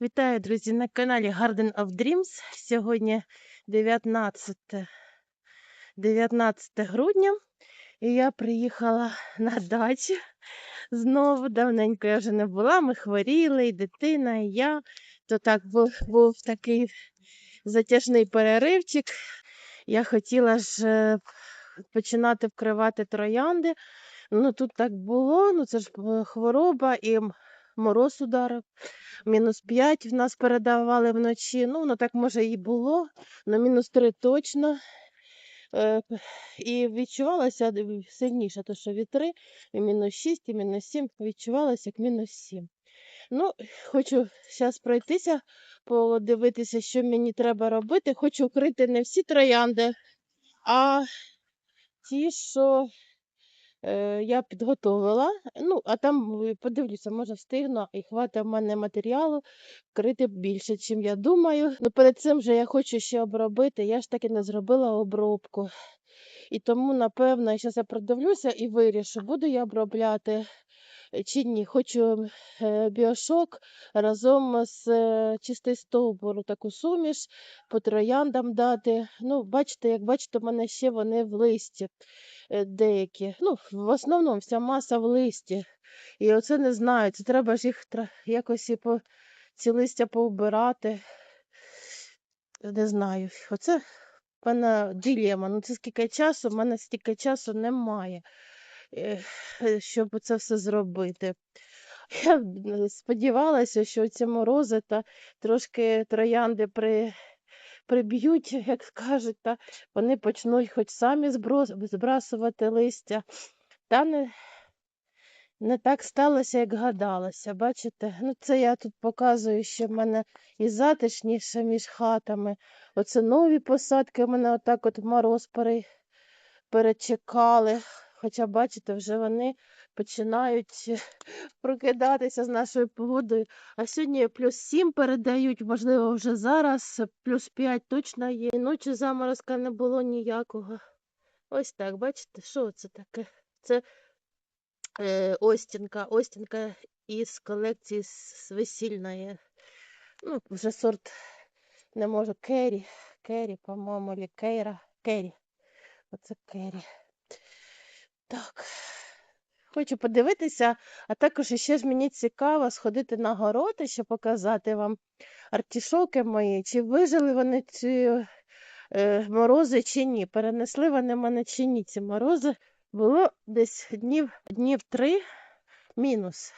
Вітаю, друзі, на каналі Garden of Dreams. Сьогодні 19, 19 грудня, і я приїхала на дачу. Знову давненько я вже не була. Ми хворіли, і дитина, і я. То так був, був такий затяжний переривчик. Я хотіла ж е, починати вкривати троянди. Ну тут так було, ну це ж е, хвороба і мороз ударив. Мінус 5 в нас передавали вночі. Ну, воно так може і було, але мінус 3 точно. Е, І відчувалося сильніше, то що вітри, і мінус 6, і мінус 7 відчувалося як мінус 7. Ну, хочу зараз пройтися, подивитися, що мені треба робити. Хочу вкрити не всі троянди, а ті, що е, я підготовила. Ну, а там подивлюся, може встигну, і хватить в мене матеріалу вкрити більше, чим я думаю. Ну, перед цим же я хочу ще обробити. Я ж таки не зробила обробку. І тому, напевно, зараз я продивлюся і вирішу, буду я обробляти чи ні. Хочу е, біошок разом з е, чистий стовбур, таку суміш по трояндам дати. Ну, бачите, як бачите, у мене ще вони в листі деякі. Ну, в основному вся маса в листі. І оце не знаю, це треба ж їх якось і по ці листя повбирати. Не знаю. Оце в мене дилема. Ну, це скільки часу, в мене стільки часу немає, е, е, щоб це все зробити. Я е, сподівалася, що ці морози та трошки троянди при, приб'ють, як кажуть, та вони почнуть хоч самі збрасувати листя. Та не, не так сталося, як гадалося. Бачите? Ну, це я тут показую, що в мене і затишніше між хатами. Оце нові посадки в мене отак от мороз перечекали. Хоча, бачите, вже вони починають е, прокидатися з нашою погодою. А сьогодні плюс 7 передають, можливо, вже зараз плюс 5 точно є. Ночі заморозка не було ніякого. Ось так, бачите, що це таке? Це е, Остінка. Остінка із колекції с- весільної. Ну, вже сорт не можу. Керрі. Керрі, по-моєму, чи Кейра. Керрі. Оце Керрі. Так. Хочу подивитися, а також ще ж мені цікаво сходити на город і ще показати вам артішоки мої, чи вижили вони ці е, морози чи ні. Перенесли вони мене чи ні ці морози. Було десь днів, днів три мінус.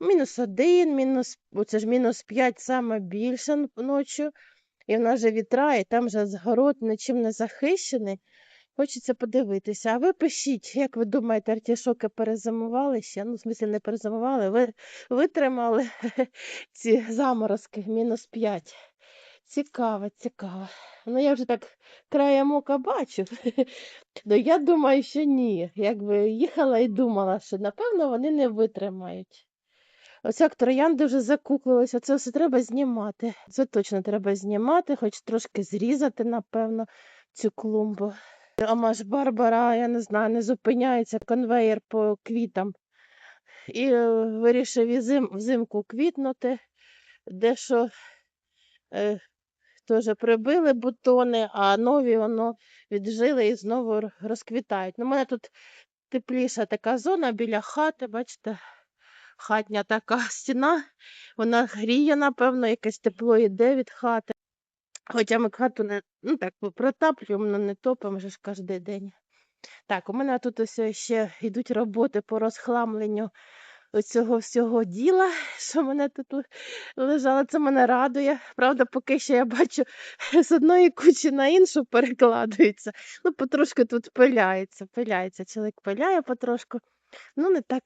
Мінус один, мінус, оце ж мінус п'ять саме більше ночі. І в нас же вітра, і там же згород нічим не захищений. Хочеться подивитися. А ви пишіть, як ви думаєте, артішоки перезимували ще? Ну, в смислі, не перезимували, ви витримали ці заморозки мінус 5. Цікаво, цікаво. Ну, я вже так краєм ока бачу. Ну, я думаю, що ні. Якби їхала і думала, що напевно вони не витримають. Оце як троянди вже закуклилися, це все треба знімати. Це точно треба знімати, хоч трошки зрізати, напевно, цю клумбу. А маш Барбара, я не знаю, не зупиняється конвеєр по квітам. І е, вирішив і зим, взимку квітнути, дещо е, теж прибили бутони, а нові воно віджили і знову розквітають. Ну, у мене тут тепліша така зона біля хати, бачите, хатня така стіна, вона гріє, напевно, якесь тепло йде від хати. Хоча ми хату не ну так протаплюємо, але не топимо вже ж кожен день. Так, у мене тут ось ще йдуть роботи по розхламленню оцього всього діла, що мене тут лежало. Це мене радує. Правда, поки що я бачу з одної кучі на іншу перекладується. Ну, потрошки тут пиляється, пиляється. Чоловік пиляє потрошку. Ну, не так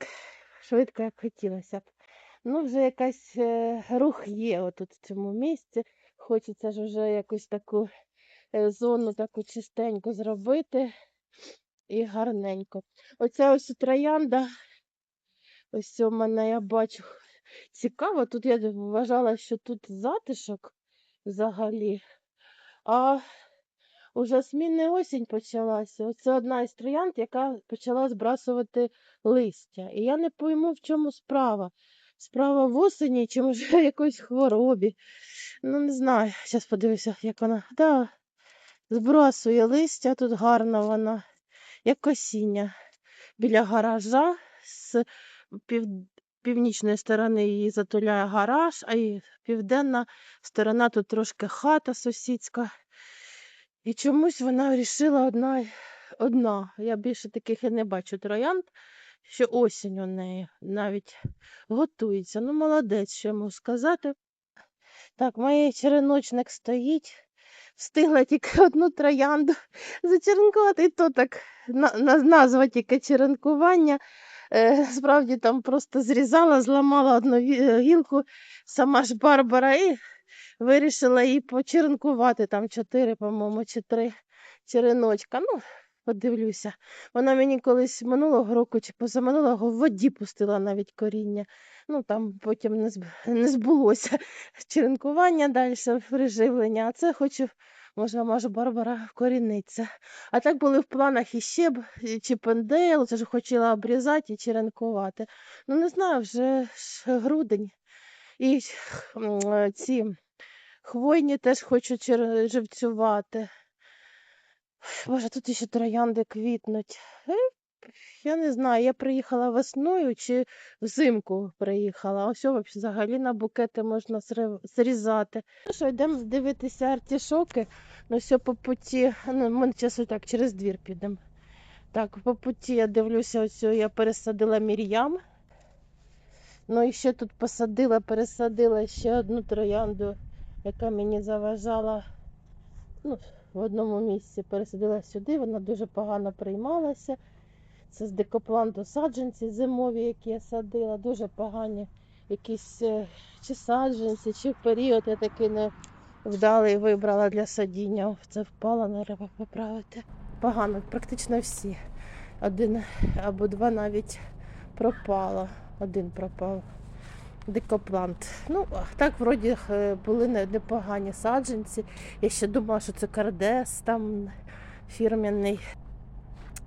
швидко, як хотілося б. Ну, вже якась е, рух є отут в цьому місці. Хочеться ж вже якусь таку е, зону таку чистеньку зробити і гарненько. Оця ось троянда, ось у мене я бачу. Цікаво, тут я вважала, що тут затишок взагалі. А уже змінна осінь почалася. Оце одна із троянд, яка почала збрасувати листя. І я не пойму, в чому справа. Справа в осені, чи може якоїсь хворобі. Ну, не знаю. Зараз подивлюся, як вона. Да, збрасує листя, тут гарна вона, як осіння. Біля гаража з пів... північної сторони її затуляє гараж, а і південна сторона тут трошки хата сусідська. І чомусь вона вирішила одна, одна. Я більше таких і не бачу троянд, що осінь у неї навіть готується. Ну, молодець, що можу сказати. Так, моїй череночник стоїть. Встигла тільки одну троянду зачеренкувати, і то так на, назва тільки черенкування. Е, справді там просто зрізала, зламала одну е, гілку, сама ж Барбара, і вирішила її почеренкувати. Там чотири, по-моєму, чи три череночка. Ну, подивлюся. Вона мені колись минулого року чи позаминулого в воді пустила навіть коріння. Ну там потім не, не збулося черенкування далі, приживлення. А це хочу, може, може, Барбара вкоріниться. А так були в планах іще б чіпендейл, це ж хотіла обрізати і черенкувати. Ну, не знаю, вже ж грудень. І ці хвойні теж хочу живцювати. Боже, тут ще троянди квітнуть. Е, Я не знаю, я приїхала весною чи взимку приїхала. Ось взагалі на букети можна зрізати. Ну що, йдемо дивитися артішоки. Ну все по путі. Ну, ми зараз так через двір підемо. Так, по путі я дивлюся, ось я пересадила мір'ям. Ну і ще тут посадила, пересадила ще одну троянду, яка мені заважала. Ну, в одному місці пересадила сюди, вона дуже погано приймалася. Це з дикопланту саджанці зимові, які я садила, дуже погані якісь е, чи саджанці, чи в період я такий не вдалий вибрала для садіння. Це впало, не треба поправити. Погано, практично всі. Один або два навіть пропало. Один пропав. Дикоплант. Ну, так вроді е, були непогані саджанці. Я ще думала, що це кардес там фірмяний,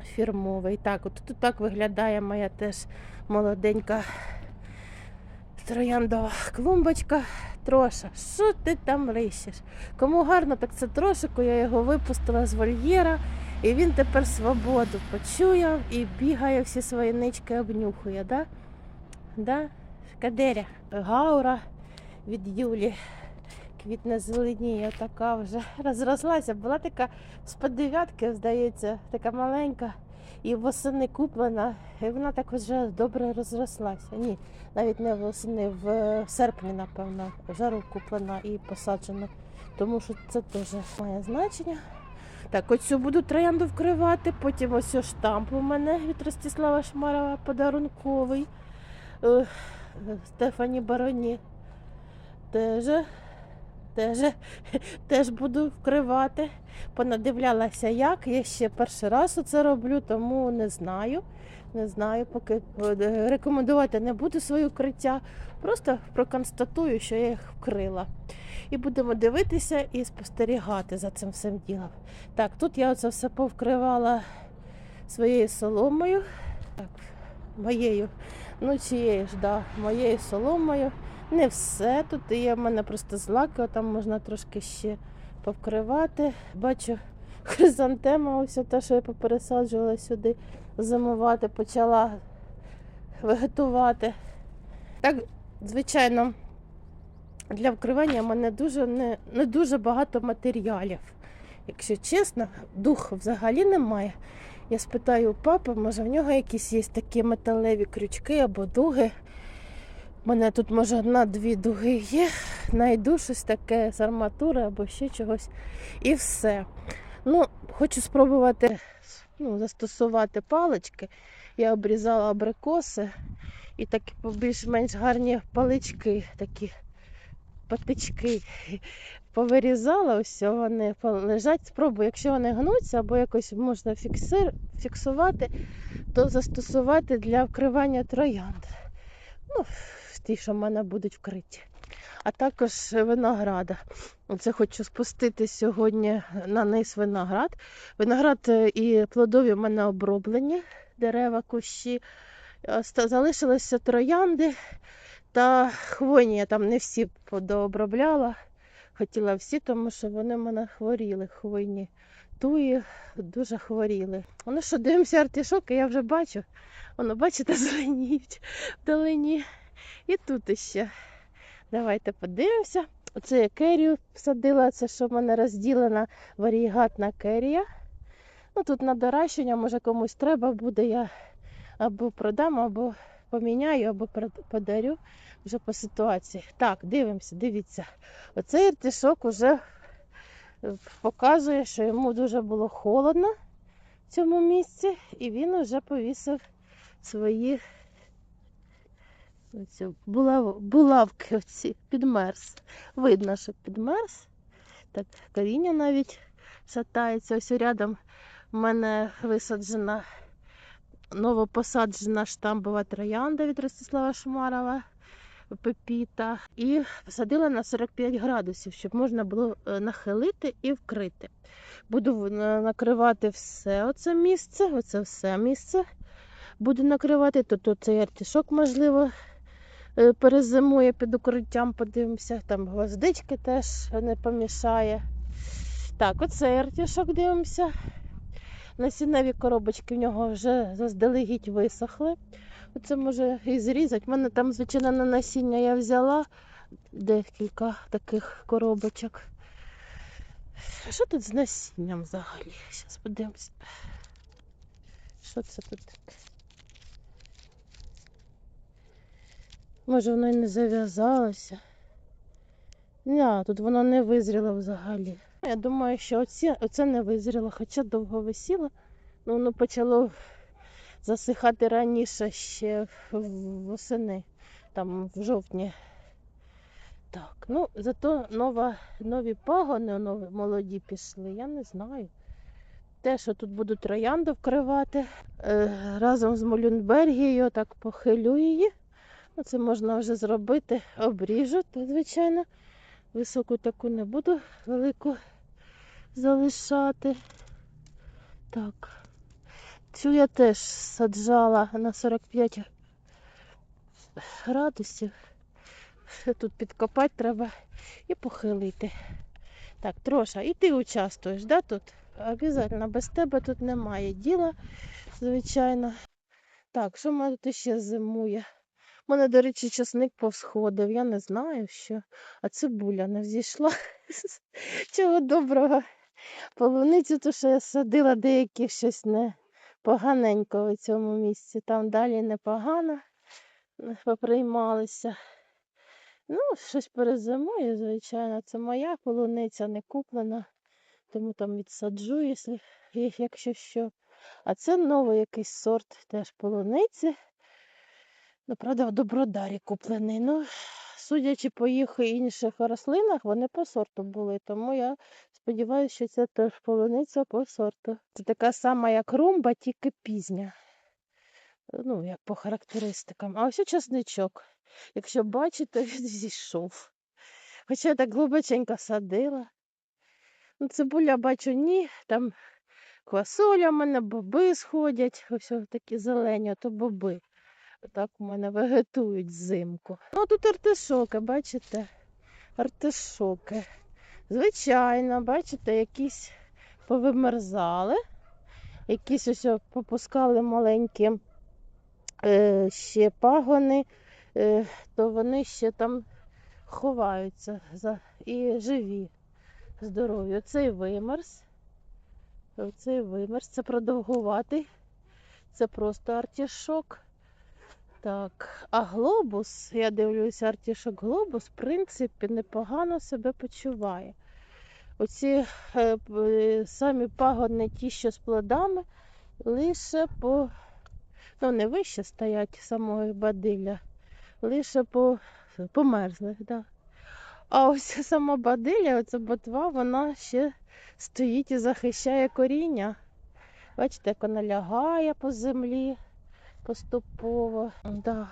фірмовий. Так, от тут так виглядає моя теж молоденька трояндова клумбочка. Троша, що ти там лишиш? Кому гарно, так це трошику, я його випустила з вольєра, і він тепер свободу почує і бігає всі свої нички обнюхує, да? Да? Кадеря, гаура від Юлі. Квітне зеленіє, така вже розрослася. Була така з-під дев'ятки, здається, така маленька. І восени куплена, і вона так вже добре розрослася. Ні, навіть не восени, в серпні, напевно, жару куплена і посаджена. Тому що це теж має значення. Так, оцю буду троянду вкривати, потім ось штамп у мене від Ростислава Шмарова подарунковий. Стефані Бароні теж, теж, теж буду вкривати. Понадивлялася як. Я ще перший раз це роблю, тому не знаю. Не знаю, поки е, рекомендувати не буду своє укриття. Просто проконстатую, що я їх вкрила. І будемо дивитися і спостерігати за цим всім ділом. Так, тут я оце все повкривала своєю соломою. Так, моєю Ну, цією ж, да, моєю соломою. Не все тут є в мене просто злаки, там можна трошки ще повкривати. Бачу, хризантема, ось те, що я попересаджувала сюди зимувати, почала вегетувати. Так, звичайно, для вкривання в мене дуже не, не дуже багато матеріалів. Якщо чесно, дух взагалі немає. Я спитаю у папи, може в нього якісь є такі металеві крючки або дуги. У мене тут, може, одна-дві дуги є. Найду щось таке з арматури або ще чогось. І все. Ну, хочу спробувати ну, застосувати палички. Я обрізала абрикоси і такі більш-менш гарні палички, такі патички повирізала, ось вони лежать. Спробую, якщо вони гнуться або якось можна фіксир, фіксувати, то застосувати для вкривання троянд. Ну, ті, що в мене будуть вкриті. А також винограда. Оце хочу спустити сьогодні на низ виноград. Виноград е, і плодові в мене оброблені, дерева, кущі. Залишилися троянди. Та хвойні я там не всі подообробляла. Хотіла всі, тому що вони в мене хворіли, хвойні туї дуже хворіли. Воно що, дивимося артишоки, я вже бачу. Воно, бачите, зеленіють вдалині. І тут іще. Давайте подивимося. Оце я керію всадила, це що в мене розділена варігатна керія. Ну тут на доращення, може комусь треба буде, я або продам, або поміняю, або подарю вже по ситуації. Так, дивимося, дивіться. Оцей артишок уже е, показує, що йому дуже було холодно в цьому місці, і він вже повісив свої оці булав, булавки оці, підмерз. Видно, що підмерз. Так, коріння навіть шатається. Ось рядом в мене висаджена новопосаджена штамбова троянда від Ростислава Шумарова. Пепіта і посадила на 45 градусів, щоб можна було е, нахилити і вкрити. Буду накривати все оце місце, оце все місце. Буду накривати. Тут оцей артишок, можливо, е, перезимує під укриттям, подивимося. Там гвоздички теж не помішає. Так, оцей артишок дивимося. Насінневі коробочки в нього вже заздалегідь висохли. Оце може і зрізати. У мене там, звичайно, на насіння я взяла декілька таких коробочок. Що тут з насінням взагалі? Зараз подивимось. Що це тут? Може воно і не зав'язалося. Ні, тут воно не визріло взагалі. Я думаю, що оці, оце не визріло, хоча довго висіло. Ну, воно почало засихати раніше ще восени, там в жовтні. Так, ну зато нова, нові пагони нові, молоді пішли, я не знаю. Те, що тут буду троянду вкривати е, разом з Молюнбергією, так похилю її. Ну, Це можна вже зробити, обріжу, звичайно. Високу таку не буду, велику залишати. Так. Цю я теж саджала на 45 градусів. Тут підкопати треба і похилити. Так, Троша, і ти участвуєш, да, тут? Обязательно, без тебе тут немає діла, звичайно. Так, що в мене тут ще зимує? У мене, до речі, часник повсходив, я не знаю що. А цибуля не взійшла. Чого доброго. Полуницю, то що я садила, деякі щось не поганенько в цьому місці. Там далі непогано поприймалися. Ну, щось перезимує, звичайно. Це моя полуниця не куплена, тому там відсаджу, якщо, якщо що. А це новий якийсь сорт теж полуниці. Ну, правда, в Добродарі куплений. Ну, судячи по їх інших рослинах, вони по сорту були. Тому я сподіваюся, що це теж полуниця по сорту. Це така сама, як румба, тільки пізня. Ну, як по характеристикам. А ось часничок. Якщо бачите, він зійшов. Хоча я так глибоченько садила. Ну, цибуля бачу, ні. Там квасоля в мене, боби сходять. Ось такі зелені, а то боби. Так у мене вегетують взимку. Ну тут артишоки, бачите? Артишоки. Звичайно, бачите, якісь повимерзали, якісь ось попускали маленькі е, ще пагони, е, то вони ще там ховаються за, і живі, здорові. Оцей вимерз. Оцей вимерз. Це продовгуватий. Це просто артішок. Так, а глобус, я дивлюся, артішок глобус, в принципі, непогано себе почуває. Оці е, е, самі пагони, ті, що з плодами, лише по, ну не вище стоять самої бадилля, лише по померзлих, да. А ось сама бадилля, оця ботва, вона ще стоїть і захищає коріння. Бачите, як вона лягає по землі поступово. Да.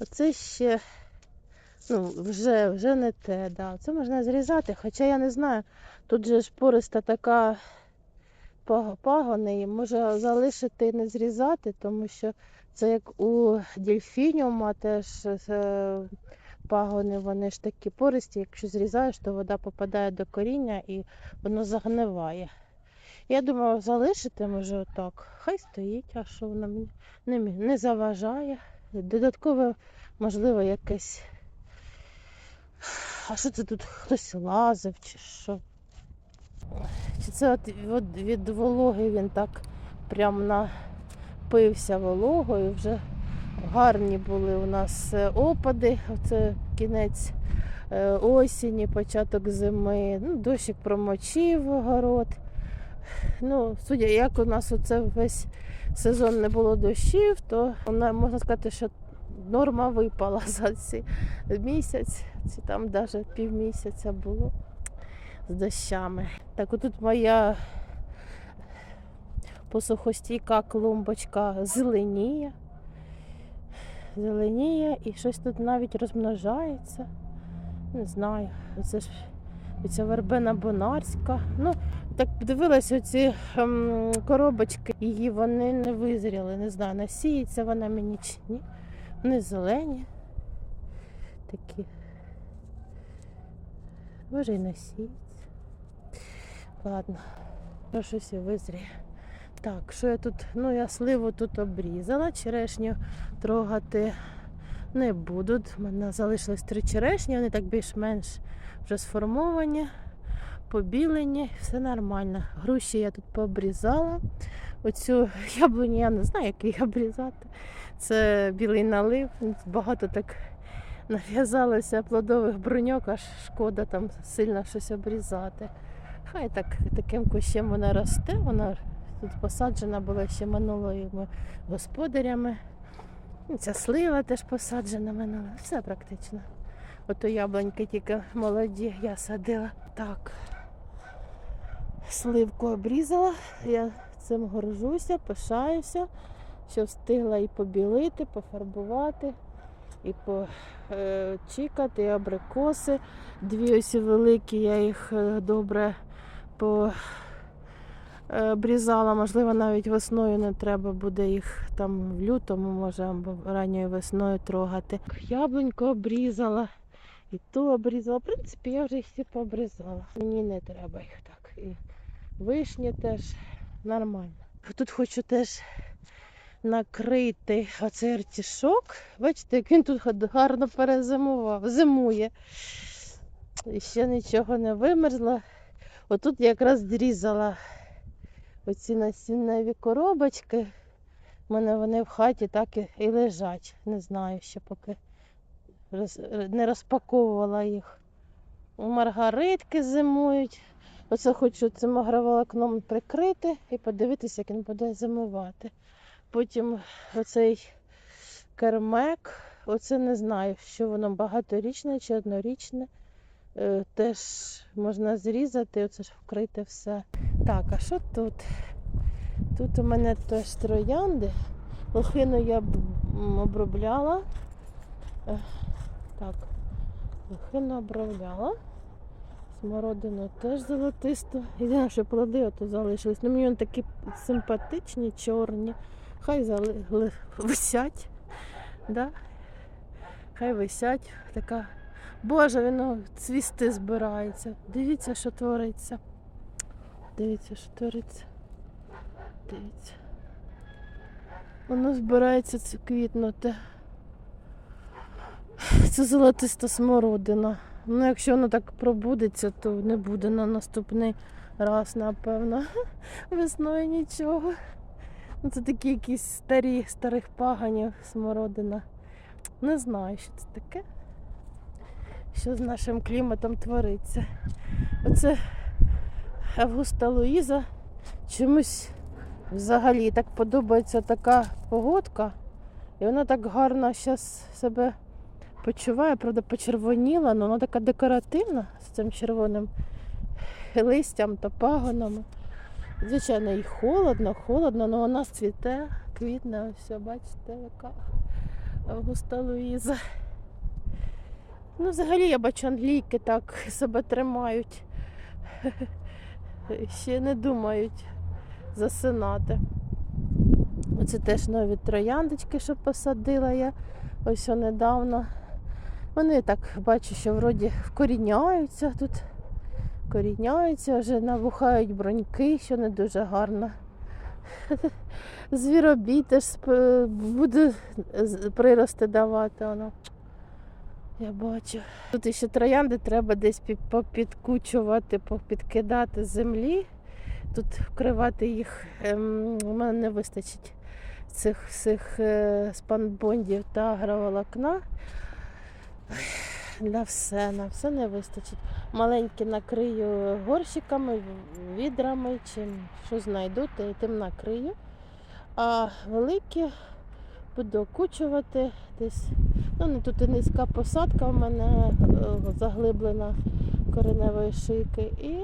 Оце ще ну, вже, вже не те, да. Це можна зрізати, хоча я не знаю, тут же ж пориста така паг- пагони, може залишити і не зрізати, тому що Це як у дельфініума теж е, пагони, вони ж такі пористі. Якщо зрізаєш, то вода попадає до коріння і воно загниває. Я думала, залишити може отак. Хай стоїть, а що воно мені не, не заважає. Додаткове, можливо, якесь. А що це тут хтось лазив чи що? Чи це от від, від вологи він так прям напився вологою. Вже гарні були у нас е, опади. Це кінець е, осені, початок зими. Ну, дощик промочив огород. Ну, судя, як у нас оце весь сезон не було дощів, то вона, можна сказати, що норма випала за цей місяць, чи там навіть півмісяця було з дощами. Так, отут моя посухостійка клумбочка зеленіє. Зеленіє і щось тут навіть розмножається. Не знаю. Це ж ця вербена бонарська. Ну, так подивилася оці ем, коробочки, її вони не визріли. Не знаю, насіється вона мені чи ні. Вони зелені. Такі. Може і насіється. Ладно, ну, щось і визріє. Так, що я тут? Ну, я сливу тут обрізала, черешню трогати не буду. У мене залишилось три черешні, вони так більш-менш вже сформовані, побілені, все нормально. Груші я тут пообрізала. Оцю яблуню я не знаю, як її обрізати. Це білий налив. Багато так нав'язалося плодових бруньок, аж шкода там сильно щось обрізати. Хай так таким кущем вона росте, вона тут посаджена була ще минулими господарями. Ця слива теж посаджена минула. Все практично. Ото яблуньки тільки молоді я садила. Так. Сливку обрізала. Я цим горжуся, пишаюся, що встигла і побілити, пофарбувати, і почікати, і абрикоси. Дві ось великі, я їх е, добре по е, обрізала, можливо, навіть весною не треба буде їх там в лютому, може, або ранньою весною трогати. Яблунько обрізала, і ту обрізала. В принципі, я вже їх всі пообрізала. Мені не треба їх так. І вишні теж нормально. Тут хочу теж накрити оцей артішок. Бачите, як він тут гарно перезимував, зимує. І ще нічого не вимерзло. Отут я якраз зрізала оці насінневі коробочки. У мене вони в хаті так і, лежать. Не знаю, ще поки не розпаковувала їх. Маргаритки зимують. Оце хочу цим агроволокном прикрити і подивитися, як він буде зимувати. Потім оцей кермек, оце не знаю, що воно багаторічне чи однорічне. Е, Теж можна зрізати, оце ж вкрити все. Так, а що тут? Тут у мене теж троянди. Лохину я обробляла. Так, лохину обробляла. Смородину теж золотисто. Єдине, що плоди ото залишились. Ну, мені вони такі симпатичні, чорні. Хай зали... ли- висять. Да? Хай висять. Така. Боже, воно цвісти збирається. Дивіться, що твориться. Дивіться, що твориться. Дивіться. Воно збирається це квітнути. Це золотиста смородина. Ну, якщо воно так пробудеться, то не буде на наступний раз, напевно. Весною нічого. Ну, це такі якісь старі, старих паганів смородина. Не знаю, що це таке. Що з нашим кліматом твориться. Оце Августа Луїза чомусь взагалі так подобається така погодка. І вона так гарно зараз себе почуває, правда, почервоніла, але вона така декоративна з цим червоним листям та пагонами. Звичайно, і холодно, холодно, але вона цвіте, квітне, ось, бачите, яка Августа Луїза. Ну, взагалі я бачу, англійки так себе тримають. Ще не думають засинати. Оце теж нові трояндочки, що посадила я ось недавно. Вони так бачу, що вроді вкоріняються тут. Коріняються, вже набухають броньки, що не дуже гарно. Звіробій теж буде прирости давати воно. Я бачу. Тут ще троянди треба десь попідкучувати, попідкидати з землі. Тут вкривати їх ем, у мене не вистачить цих всіх е, спанбондів та агроволокна. На все, на все не вистачить. Маленькі накрию горщиками, відрами, чим що знайду, то тим накрию. А великі буду окучувати десь. Ну, не тут і низька посадка в мене е, заглиблена кореневої шийки. І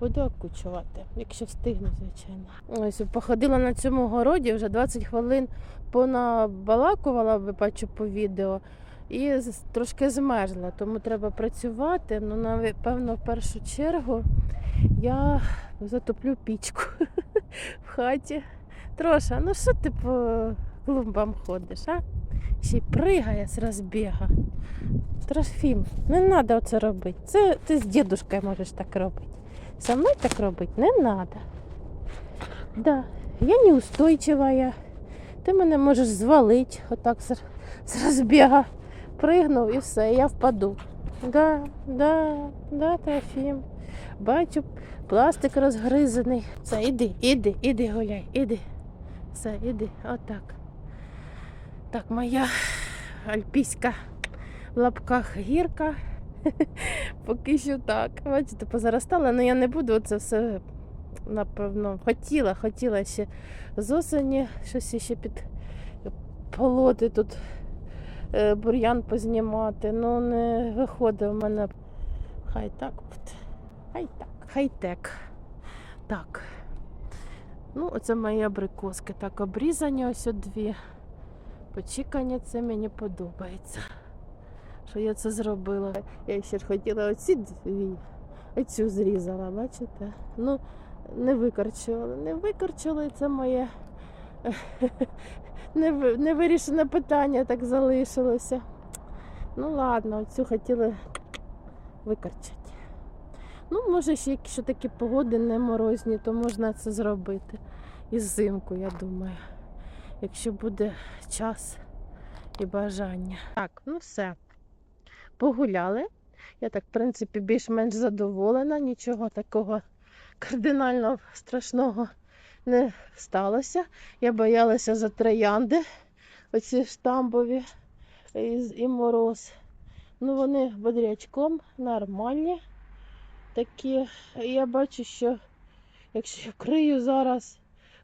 буду окучувати, якщо встигну, звичайно. Ось походила на цьому городі, вже 20 хвилин понабалакувала, бачу по відео. І трошки змерзла, тому треба працювати. Ну, напевно, в першу чергу я затоплю пічку в хаті. Троша, ну що ти по клумбам ходиш, а? Ще й пригає з розбіга. Трофім, не треба це робити. Це ти з дідушкою можеш так робити. Со мною так робити не треба. Да, я неустойчивая. Ти мене можеш звалити отак з розбіга. Пригнув і все, я впаду. Да, да, да, Трофім. Бачу, пластик розгризаний. Все, іди, іди, іди гуляй, іди. Все, іди, отак. Так, моя альпійська в лапках гірка. Поки що так. Бачите, позаростала, але я не буду це все, напевно, хотіла, хотіла ще з осені щось ще під полоти тут бур'ян познімати. Ну не виходить в мене. Хай так. Хай так, хай тек. Так. Ну, оце мої абрикоски. Так, обрізані ось дві. Почікання це мені подобається. Що я це зробила. Я ще ж хотіла оці дві. Оцю зрізала, бачите? Ну, не викорчували. Не викорчували, це моє невирішене питання так залишилося. Ну ладно, оцю хотіли викорчати. Ну, може, ще якщо такі погоди не морозні, то можна це зробити. І взимку, я думаю. Якщо буде час і бажання. Так, ну все. Погуляли. Я так, в принципі, більш-менш задоволена. Нічого такого кардинально страшного не сталося. Я боялася за троянди, оці штамбові і, і мороз. Ну, вони бодрячком нормальні такі. Я бачу, що якщо я крию зараз,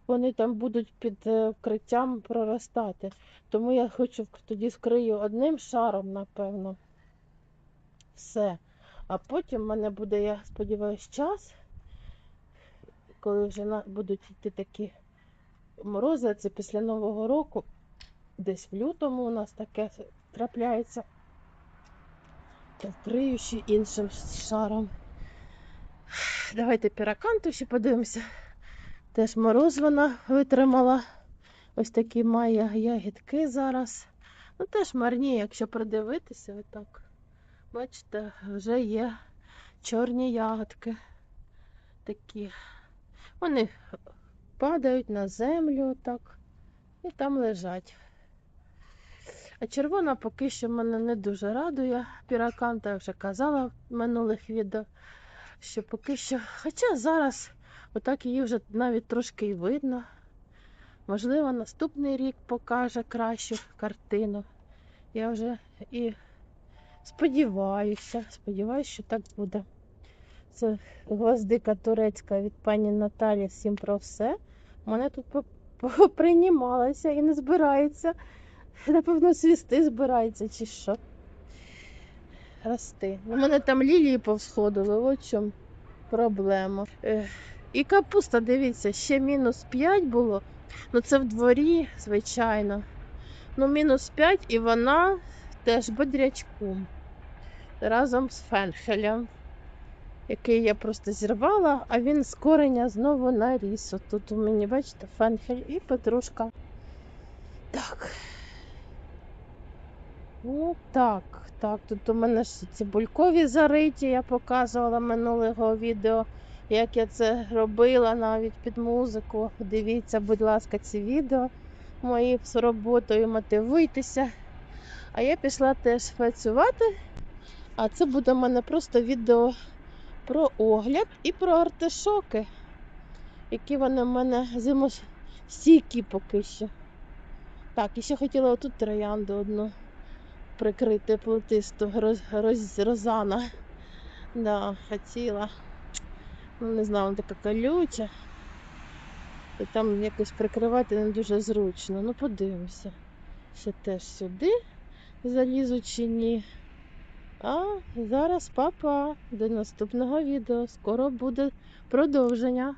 вони там будуть під е, вкриттям проростати. Тому я хочу тоді скрию одним шаром, напевно. Все. А потім в мене буде, я сподіваюся, час, коли вже будуть йти такі морози, це після Нового року, десь в лютому у нас таке трапляється. Вкрию іншим шаром. Давайте піраканту ще подивимося. Теж мороз вона витримала. Ось такі має ягідки зараз. Ну теж марні, якщо придивитися, отак. Бачите, вже є чорні ягодки. Такі. Вони падають на землю отак і там лежать. А червона поки що мене не дуже радує. Піраканта я вже казала в минулих відео, що поки що. Хоча зараз отак її вже навіть трошки і видно. Можливо, наступний рік покаже кращу картину. Я вже і сподіваюся, сподіваюся, що так буде. Це гвоздика турецька від пані Наталі всім про все. Мене тут поприймалася і не збирається. Напевно, свісти збирається чи що. Рости. У мене там лілії повсходили, от чому проблема. І капуста, дивіться, ще мінус 5 було. Ну це в дворі, звичайно. Ну, мінус 5 і вона теж бодрячком. Разом з фенхелем. Який я просто зірвала, а він з кореня знову наріс. Тут у мені, бачите, фенхель і петрушка. Так. Ну так, так, тут у мене ж цибулькові зариті, я показувала минулого відео, як я це робила навіть під музику. Дивіться, будь ласка, ці відео мої з роботою, мотивуйтеся. А я пішла теж працювати, а це буде в мене просто відео про огляд і про артишоки, які вони в мене зимостійкі поки що. Так, і ще хотіла отут троянду одну прикрити плетисту роз, роз, розана. Да, хотіла. Ну, не знаю, вона така колюча. І там якось прикривати не дуже зручно. Ну, подивимося. Ще теж сюди залізу чи ні. А зараз папа. До наступного відео. Скоро буде продовження.